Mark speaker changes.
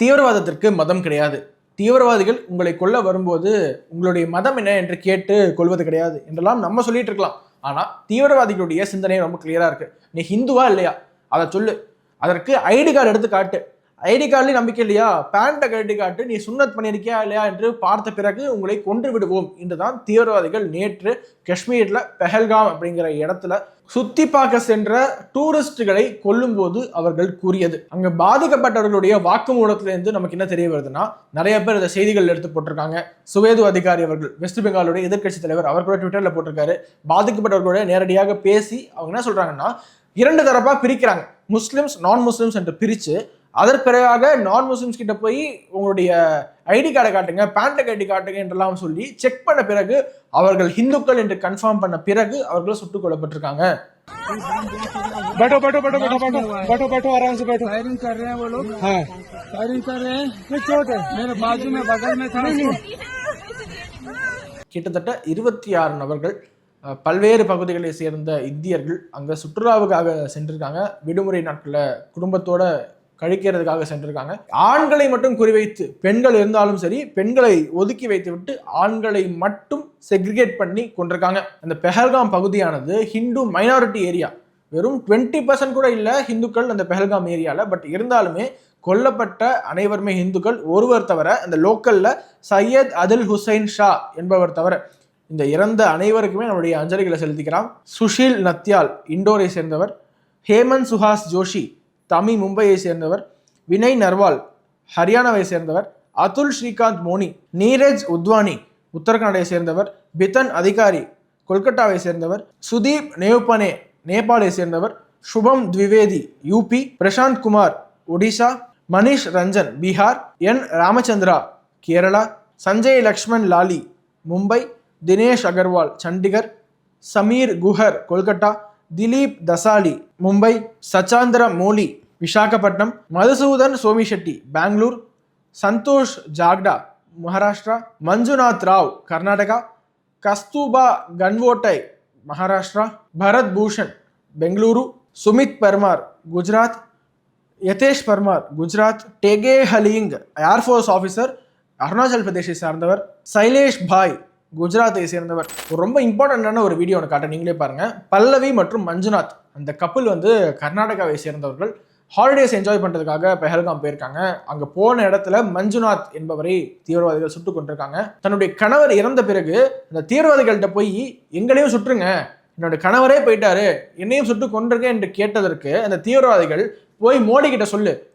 Speaker 1: தீவிரவாதத்திற்கு மதம் கிடையாது. தீவிரவாதிகள் உங்களை கொல்ல வரும்போது உங்களுடைய மதம் என்ன என்று கேட்டு கொள்வது கிடையாது என்றெல்லாம் நம்ம சொல்லிட்டு இருக்கலாம். ஆனால் தீவிரவாதிகளுடைய சிந்தனை ரொம்ப கிளியராக இருக்குது நீ ஹிந்துவா இல்லையா? அதை சொல்லு. அதற்கு ஐடி கார்டு எடுத்து காட்டு. ஐடி கார்டுலேயும் நம்பிக்கை இல்லையா? பேண்ட்டை கழட்டி காட்டு நீ சுண்ணத் பண்ணியிருக்கியா இல்லையா என்று பார்த்த பிறகு உங்களை கொன்று விடுவோம் என்றுதான் தீவிரவாதிகள் நேற்று காஷ்மீரில் பெஹல்காம் அப்படிங்கிற இடத்துல சுத்தி பார்க்க சென்ற டூரிஸ்டுகளை கொல்லும்போது அவர்கள் கூறியது. அங்க பாதிக்கப்பட்டவர்களுடைய வாக்குமூலத்திலிருந்து நமக்கு என்ன தெரிய வருதுன்னா நிறைய பேர் இந்த செய்திகள் எடுத்து போட்டிருக்காங்க. சுவேது அதிகாரி அவர்கள் வெஸ்ட் பெங்காலுடைய எதிர்க்கட்சி தலைவர் அவர் கூட ட்விட்டர்ல போட்டிருக்காரு. பாதிக்கப்பட்டவர்களோட நேரடியாக பேசி அவங்க என்ன சொல்றாங்கன்னா இரண்டு தரப்பா பிரிக்கிறாங்க. முஸ்லிம்ஸ் நான் முஸ்லிம்ஸ் என்று பிரிச்சு அதற்பிறகாக நான் முஸ்லிம்ஸ் கிட்ட போய் உங்களுடைய ஐடி கார்டை காட்டுங்க பேண்ட்டை கட்டி காட்டுங்க என்றெல்லாம் சொல்லி செக் பண்ண பிறகு அவர்கள் இந்துக்கள் என்று கன்ஃபார்ம் பண்ண பிறகு அவர்கள் சுட்டுக் கொல்லப்பட்டிருக்காங்க
Speaker 2: बैठो बैठो बैठो बैठो बैठो बैठो बैठो आराम से बैठो
Speaker 3: फायरिंग कर रहे हैं वो लोग
Speaker 2: हाँ
Speaker 3: फायरिंग कर रहे हैं
Speaker 2: ये चोट है
Speaker 3: मेरे बाजू में बगल में था उसको
Speaker 1: கிட்டத்தட்ட இருபத்தி ஆறு நபர்கள் அஹ், பல்வேறு பகுதிகளை சேர்ந்த இந்தியர்கள் அங்க சுற்றுலாவுக்காக சென்றிருக்காங்க விடுமுறை நாட்கள்ல குடும்பத்தோட கழிக்கிறதுக்காக சென்றிருக்காங்க. ஆண்களை மட்டும் குறிவைத்து பெண்கள் இருந்தாலும் சரி பெண்களை ஒதுக்கி வைத்து விட்டு ஆண்களை மட்டும் செக்ரிகேட் பண்ணி கொண்டிருக்காங்க. அந்த பெஹல்காம் பகுதியானது ஹிந்து மைனாரிட்டி ஏரியா வெறும் டுவெண்ட்டி பர்சன்ட் கூட இல்லை ஹிந்துக்கள் அந்த பெஹல்காம் ஏரியாவில் பட் இருந்தாலுமே கொல்லப்பட்ட அனைவருமே ஹிந்துக்கள் ஒருவர் தவிர அந்த லோக்கல்ல சையத் அதில் ஹுசைன் ஷா என்பவர் தவிர இந்த இறந்த அனைவருக்குமே நம்முடைய அஞ்சலிகளை செலுத்திக்கிறான். சுஷீல் நத்யால் இண்டோரை சேர்ந்தவர். ஹேமந்த் சுஹாஸ் ஜோஷி தமி மும்பையை சேர்ந்தவர் வினய் நர்வால் ஹரியானாவை சேர்ந்தவர் அதுல் ஸ்ரீகாந்த் மோனி நீரஜ் உத்வானி உத்தரகாண்டை சேர்ந்தவர் பித்தன் அதிகாரி கொல்கட்டாவை சேர்ந்தவர் சுதீப் நேவ்பனே நேபாளை சேர்ந்தவர் Shubham Dwivedi UP Prashant Kumar Odisha Manish Ranjan Bihar N Ramachandra Kerala Sanjay Lakshman Lali Mumbai Dinesh Agarwal Chandigarh Sameer Guhar Kolkata Dilip Dasali Mumbai Sachandra Moli Visakhapatnam Madhusudan Somisetty Bangalore Santosh Jagda Maharashtra Manjunath Rao Karnataka Kaustubh Ganbote Maharashtra Bharat Bhushan Bengaluru Sumit Parmar Gujarat Yatesh Parmar Gujarat Tage Hailyang air force officer Arunachal பிரதேசை சார்ந்தவர் சைலேஷ் பாய் குஜராத்தை சேர்ந்தவர். ஒரு ரொம்ப இம்பார்ட்டண்டான ஒரு video ஒன்று காட்ட நீங்களே பாருங்கள் பல்லவி மற்றும் மஞ்சுநாத். அந்த கப்பல் வந்து கர்நாடகாவை சேர்ந்தவர்கள். ஹாலிடேஸ் என்ஜாய் பண்ணுறதுக்காக பெஹல்காம் போயிருக்காங்க. அங்கே போன இடத்துல மஞ்சுநாத் என்பவரை தீவிரவாதிகள் சுட்டு கொண்டிருக்காங்க தன்னுடைய கணவர் இறந்த பிறகு அந்த தீவிரவாதிகள்கிட்ட போய் எங்களையும் சுட்டுருங்க என்னோட கணவரே போயிட்டாரு. என்னையும் சுட்டு கொண்டிருக்கேன் என்று கேட்டதற்கு அந்த தீவிரவாதிகள் போய் மோடி கிட்ட சொல்லு.